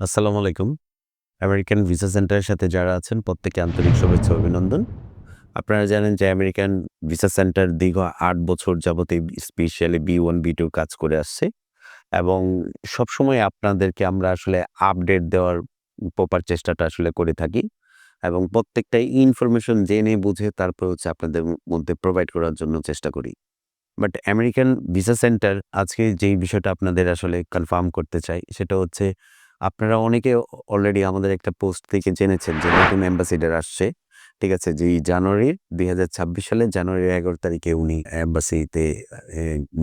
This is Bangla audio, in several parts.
আসসালামু আলাইকুম। আমেরিকান ভিসা সেন্টারের সাথে যারা আছেন, প্রত্যেকে আন্তরিক শুভেচ্ছা অভিনন্দন। আপনারা জানেন যে আমেরিকান ভিসা সেন্টার দীর্ঘ আট বছর যাবত specially B one, B two কাজ করে আসছে এবং সবসময় আপনাদেরকে আমরা আসলে আপডেট দেওয়ার প্রপার চেষ্টাটা আসলে করে থাকি এবং প্রত্যেকটা ইনফরমেশন জেনে বুঝে তারপর হচ্ছে আপনাদের মধ্যে প্রোভাইড করার জন্য চেষ্টা করি। বাট আমেরিকান ভিসা সেন্টার আজকে যেই বিষয়টা আপনাদের আসলে কনফার্ম করতে চাই, সেটা হচ্ছে আপনারা অনেকে অলরেডি আমাদের একটা পোস্ট থেকে জেনেছেন যে নতুন অ্যাম্বাসিডার আসছে, ঠিক আছে? যে জানুয়ারির দুই হাজার ছাব্বিশ সালে জানুয়ারির এগারো তারিখে উনি অ্যাম্বাসিতে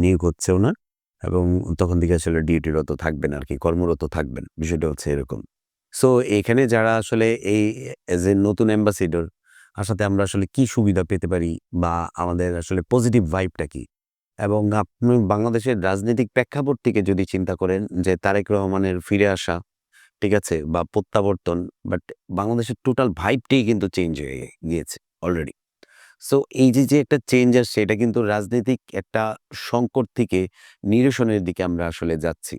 নিয়োগ হচ্ছে ওনার এবং তখন থেকে আসলে ডিউটিরত থাকবেন আর কি, কর্মরত থাকবেন। বিষয়টা হচ্ছে এরকম। সো এখানে যারা আসলে এই এজ এ নতুন অ্যাম্বাসিডর আসাতে আমরা আসলে কি সুবিধা পেতে পারি বা আমাদের আসলে পজিটিভ ভাইবটা কি? এবং আপনি বাংলাদেশের রাজনৈতিক প্রেক্ষাপট থেকে যদি চিন্তা করেন যে তারেক রহমানের ফিরে আসা, ঠিক আছে, বা প্রত্যাবর্তন, বাট বাংলাদেশের টোটাল ভাইবটাই কিন্তু চেঞ্জ হয়ে গিয়েছে অলরেডি সো এই যে যে একটা চেঞ্জ আসছে, এটা কিন্তু রাজনৈতিক একটা সংকট থেকে নিরসনের দিকে আমরা আসলে যাচ্ছি,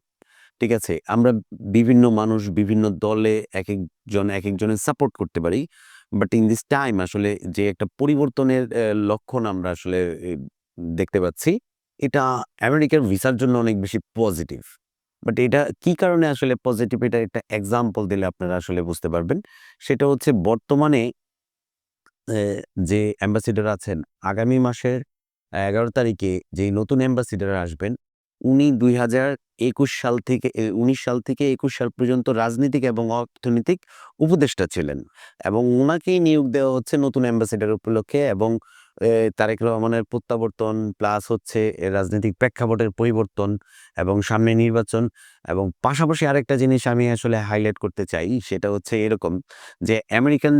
ঠিক আছে? আমরা বিভিন্ন মানুষ, বিভিন্ন দলে এক একজন, এক একজনের সাপোর্ট করতে পারি বাট ইন দিস টাইম আসলে যে একটা পরিবর্তনের লক্ষণ আমরা আসলে দেখতে পাচ্ছি। এটা আমেরিকার ভিসার জন্য অনেক বেশি পজিটিভ বাট এটা কি কারণে আসলে পজিটিভ এটা একটা এক্সাম্পল দিলে আপনারা আসলে বুঝতে পারবেন। সেটা হচ্ছে বর্তমানে যে অ্যাম্বাসিডার আছেন, আগামী মাসের এগারো তারিখে যেই নতুন অ্যাম্বাসিডার আসবেন, উনি দুই হাজার একুশ সাল থেকে উনিশ সাল থেকে একুশ সাল পর্যন্ত রাজনীতিক এবং অর্থনৈতিক উপদেষ্টা ছিলেন। এবং ওনাকেই নিয়োগ দেওয়া হচ্ছে নতুন অ্যাম্বাসিডার উপলক্ষে এবং তারেক রহমানের প্রত্যাবর্তন প্লাস হচ্ছে রাজনৈতিক প্রেক্ষাপটের পরিবর্তন এবং সামনে নির্বাচন এবং পাশাপাশি আরেকটা জিনিস আমি আসলে হাইলাইট করতে চাই সেটা হচ্ছে এরকম যে আমেরিকান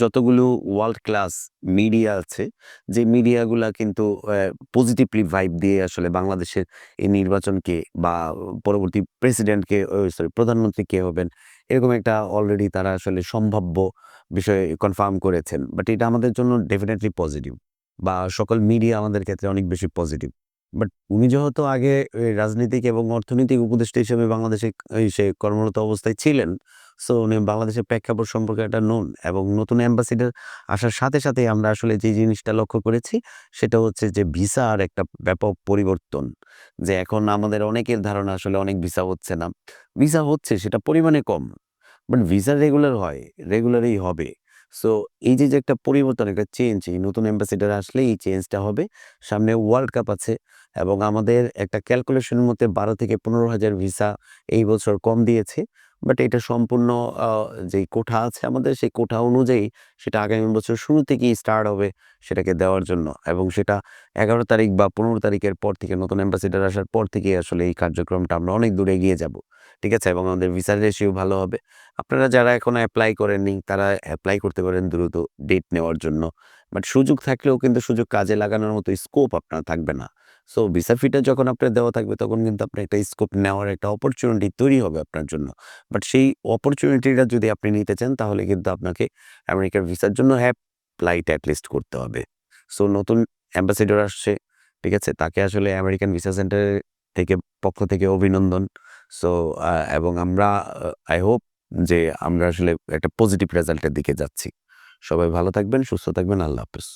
যতগুলো ওয়ার্ল্ড ক্লাস মিডিয়া আছে, যে মিডিয়াগুলা কিন্তু পজিটিভলি ভাইব দিয়ে আসলে বাংলাদেশের এই নির্বাচনকে বা পরবর্তী প্রেসিডেন্টকে সরি প্রধানমন্ত্রী কে হবেন, এরকম একটা অলরেডি তারা আসলে সম্ভাব্য বিষয়ে কনফার্ম করেছেন। বাট এটা আমাদের জন্য ডেফিনেটলি পজিটিভ বা সকল মিডিয়া আমাদের ক্ষেত্রে অনেক বেশি পজিটিভ বাট উনি যেহেতু আগে রাজনৈতিক এবং অর্থনৈতিক উপদেষ্টা হিসেবে বাংলাদেশে সে কর্মরত অবস্থায় ছিলেন সো উনি বাংলাদেশের প্রেক্ষাপট সম্পর্কে একটা নোন এবং নতুন অ্যাম্বাসিডার আসার সাথে সাথে আমরা আসলে যে জিনিসটা লক্ষ্য করেছি, সেটা হচ্ছে যে ভিসা আর একটা ব্যাপক পরিবর্তন, যে এখন আমাদের অনেকের ধারণা আসলে অনেক ভিসা হচ্ছে না। ভিসা হচ্ছে, সেটা পরিমাণে কম বাট ভিসা রেগুলার হয় রেগুলারই হবে। সো এই যে যে, একটা পরিবর্তন, একটা চেঞ্জ এই নতুন অ্যাম্বাসিডার আসলে এই চেঞ্জটা হবে। সামনে ওয়ার্ল্ড কাপ আছে এবং আমাদের একটা ক্যালকুলেশনের মধ্যে বারো থেকে পনেরো হাজার ভিসা এই বছর কম দিয়েছে। বাট এটা সম্পূর্ণ যেই কোঠা আছে আমাদের, সেই কোঠা অনুযায়ী সেটা আগামী বছর শুরু থেকেই স্টার্ট হবে সেটাকে দেওয়ার জন্য। এবং সেটা এগারো তারিখ বা পনেরো তারিখের পর থেকে নতুন অ্যাম্বাসিডার আসার পর থেকে আসলে এই কার্যক্রমটা আমরা অনেক দূরে এগিয়ে যাব। ঠিক আছে? এবং আমাদের ভিসার রেশিও ভালো হবে। আপনারা যারা এখনও অ্যাপ্লাই করেননি, তারা অ্যাপ্লাই করতে পারেন দ্রুত ডেট নেওয়ার জন্য। বাট সুযোগ থাকলেও কিন্তু সুযোগ কাজে লাগানোর মতো স্কোপ আপনার থাকবে না। সো ভিসা ফিটা যখন আপনার দেওয়া থাকবে, তখন কিন্তু আপনার একটা স্কোপ নেওয়ার একটা অপরচুনিটি তৈরি হবে আপনার জন্য। বাট সেই অপরচুনিটিটা যদি আপনি নিতে চান, তাহলে কিন্তু আপনাকে আমেরিকার ভিসার জন্য অ্যাপ্লাইট অ্যাটলিস্ট করতে হবে। সো নতুন অ্যাম্বাসিডর আসছে, ঠিক আছে? তাকে আসলে আমেরিকান ভিসা সেন্টারের থেকে, পক্ষ থেকে অভিনন্দন। সো এবং আমরা আই হোপ যে আমরা আসলে একটা পজিটিভ রেজাল্টের দিকে যাচ্ছি। সবাই ভালো থাকবেন, সুস্থ থাকবেন, আল্লাহ হাফেজ।